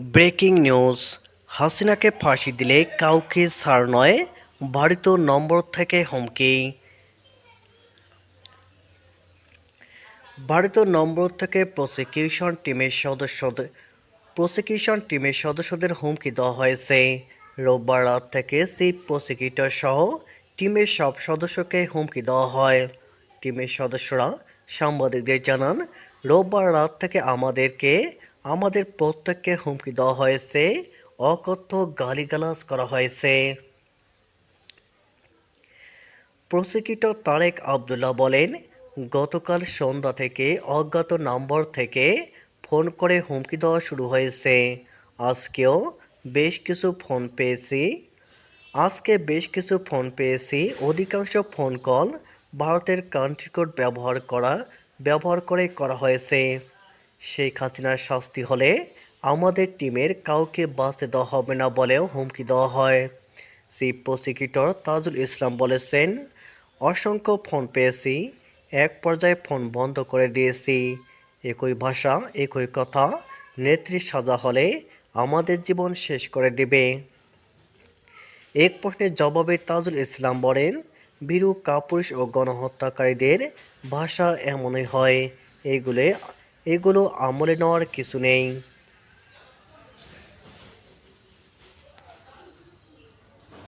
Breaking news. হাসিনাকে ফাঁসি দিলে কাউকে ছাড় নয় ভারতীয় নম্বর থেকে হুমকি। ভারতীয় নম্বর থেকে প্রসিকিউশন টিমের সদস্যদের প্রসিকিউশন টিমের সদস্যদের হুমকি দেওয়া হয়েছে। রোববার রাত থেকে চিফ প্রসিকিউটর সহ টিমের সব সদস্যকে হুমকি দেওয়া হয়। টিমের সদস্যরা সাংবাদিকদের জানান, রোববার রাত থেকে আমাদেরকে আমাদের প্রত্যেককে হুমকি দেওয়া হয়েছে, অকথ্য গালিগালাজ করা হয়েছে। প্রসিকিউটর তারেক আবদুল্লাহ বলেন, গতকাল সন্ধ্যা থেকে অজ্ঞাত নম্বর থেকে ফোন করে হুমকি দেওয়া শুরু হয়েছে। আজকেও বেশ কিছু ফোন পেয়েছি। আজকে বেশ কিছু ফোন পেয়েছি। অধিকাংশ ফোন কল ভারতের কান্ট্রি কোড ব্যবহার করা, ব্যবহার করে করা হয়েছে। শেখ হাসিনার শাস্তি হলে আমাদের টিমের কাউকে বাঁচতে দেওয়া হবে না বলেও হুমকি দেওয়া হয়। চিফ প্রসিকিউটর তাজুল ইসলাম বলেছেন, অসংখ্য ফোন পেয়েছি, এক পর্যায়ে ফোন বন্ধ করে দিয়েছি। একই ভাষা, একই কথা, নেত্রী সাজা হলে আমাদের জীবন শেষ করে দেবে। এক প্রশ্নের জবাবে তাজুল ইসলাম বলেন বীরু কাপুরুষ ও গণহত্যাকারীদের ভাষা এমনই হয়। এগুলো এগুলো আমলে নেওয়ার কিছু নেই।